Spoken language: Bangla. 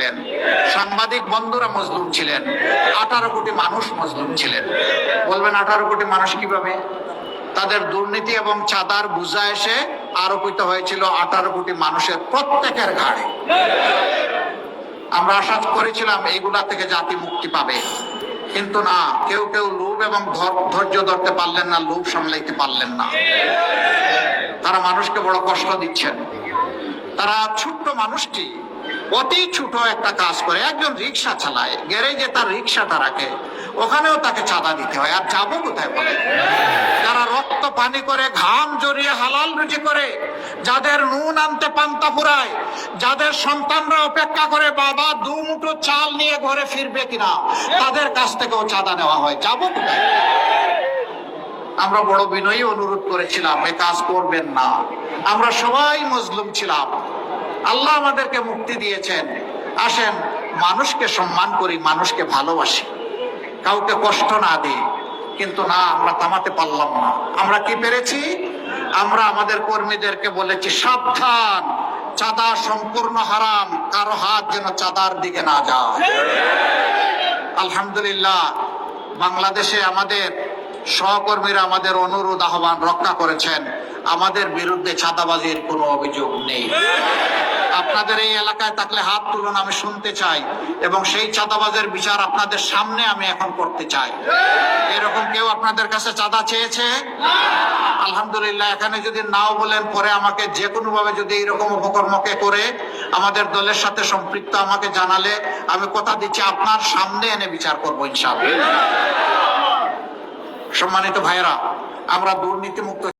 ছিলেন। সাংবাদিক বন্ধুরা মজলুম ছিলেন। আঠারো কোটি মানুষ মজলুম ছিলেন। বলবেন আঠারো কোটি মানুষ কীভাবে? তাদের দুর্নীতি এবং চাঁদার বুঝা এসে আরোপিত হয়েছিল আঠারো কোটি মানুষের প্রত্যেকের ঘাড়ে। আমরা আশা করেছিলাম এইগুলা থেকে জাতি মুক্তি পাবে। কিন্তু না, কেউ কেউ লোভ এবং ধৈর্য ধরতে পারলেন না, লোভ সামলাইতে পারলেন না। তারা মানুষকে বড় কষ্ট দিচ্ছেন। তারা ছোট্ট মানুষটি অতি ছোট একটা কাজ করে একজন রিক্সা চালায়, গ্যারেজে তার রিক্সাটা রাখে, ওখানেও তাকে চাঁদা দিতে হয়, আর যাব কোথায় বলে? যারা রক্ত পানি করে, ঘাম জড়িয়ে হালাল রুজি করে, যাদের নুন আনতে পান্তা ফুরায়, যাদের সন্তানরা অপেক্ষা করে বাবা দু মুঠো চাল নিয়ে ঘরে ফিরবে কিনা, তাদের কাছ থেকেও চাঁদা নেওয়া হয়। যাব কোথায়? আমরা বড় বিনয়ী অনুরোধ করেছিলাম, এ কাজ করবেন না। আমরা সবাই মজলুম ছিলাম। আল্লাহ আমাদেরকে মুক্তি দিয়েছেন। আসেন, মানুষকে সম্মান করি, মানুষকে ভালোবাসি। কাউকে কষ্ট না দিই। কিন্তু না, আমরা থামাতে পারলাম না। আমরা কি পেরেছি? আমরা আমাদের কর্মীদেরকে বলেছি, সাবধান, চাঁদা সম্পূর্ণ হারাম, কারও হাত যেন চাঁদার দিকে না যায়। আলহামদুলিল্লাহ, বাংলাদেশে আমাদের সহকর্মীরা আমাদের অনুরোধ, আহ্বান রক্ষা করেছেন। আমাদের বিরুদ্ধে ছাদাবাজির কোনো অভিযোগ নেই। আপনাদের এই এলাকায় থাকলে হাত তুলুন, আমি শুনতে চাই। এবং সেই চাঁদাবাজের বিচার আপনাদের সামনে আমি এখন করতে চাই। এরকম কেউ আপনাদের কাছে চাঁদা চেয়েছে? আলহামদুলিল্লাহ, এখানে যদি নাও বলেন, পরে আমাকে যে কোনো ভাবে যদি এরকম উপকর্মকে করে আমাদের দলের সাথে সম্পৃক্ত আমাকে জানালে আমি কথা দিচ্ছি। আপনার সামনে এনে বিচার করব, ইনশাআল্লাহ। সম্মানিত ভাইয়েরা আমরা দুর্নীতি মুক্ত